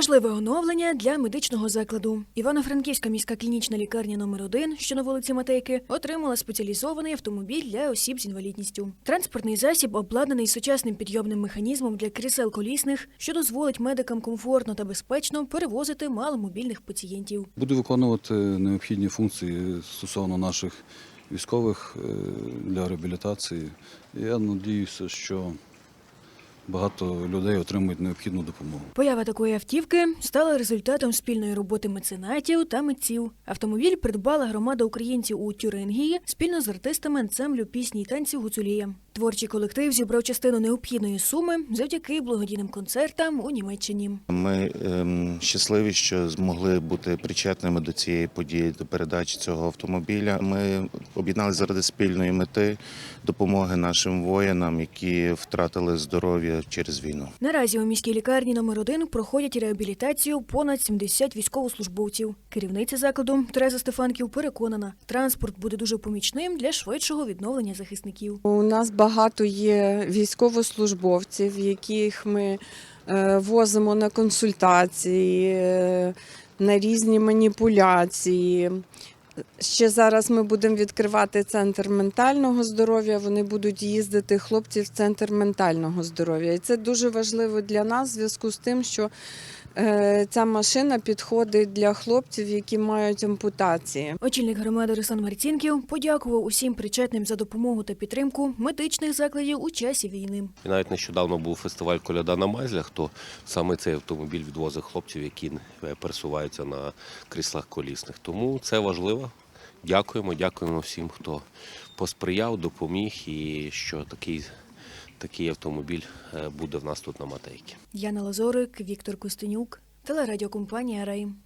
Важливе оновлення для медичного закладу. Івано-Франківська міська клінічна лікарня номер 1 що на вулиці Матейки, отримала спеціалізований автомобіль для осіб з інвалідністю. Транспортний засіб обладнаний сучасним підйомним механізмом для крісел колісних, що дозволить медикам комфортно та безпечно перевозити маломобільних пацієнтів. Буде виконувати необхідні функції стосовно наших військових е, для реабілітації. Я надіюся, що багато людей отримують необхідну допомогу. Поява такої автівки стала результатом спільної роботи меценатів та митців. Автомобіль придбала громада українців у Тюрингії спільно з артистами ансамблю пісні й танців Гуцулія. Творчий колектив зібрав частину необхідної суми завдяки благодійним концертам у Німеччині. Ми ем, щасливі, що змогли бути причетними до цієї події, до передачі цього автомобіля. Ми об'єдналися заради спільної мети допомоги нашим воїнам, які втратили здоров'я через війну. Наразі у міській лікарні номер 1 проходять реабілітацію понад 70 військовослужбовців. Керівниця закладу Тереза Стефанків переконана, транспорт буде дуже помічним для швидшого відновлення захисників. У нас багато є військовослужбовців, яких ми е, возимо на консультації, е, на різні маніпуляції. Ще зараз ми будемо відкривати центр ментального здоров'я. Вони будуть їздити хлопці в центр ментального здоров'я. І це дуже важливо для нас в зв'язку з тим, що ця машина підходить для хлопців, які мають ампутації. Очільник громади Руслан Марцінків подякував усім причетним за допомогу та підтримку медичних закладів у часі війни. І навіть нещодавно був фестиваль Коляда на Майзлях, то саме цей автомобіль відвозив хлопців, які е, пересуваються на кріслах колісних. Тому це важливо. Дякуємо, дякуємо всім, хто посприяв, допоміг і що такий, такий автомобіль е, буде в нас тут на Матейці. Яна Лазорик, Віктор Костенюк, телерадіокомпанія Рейм.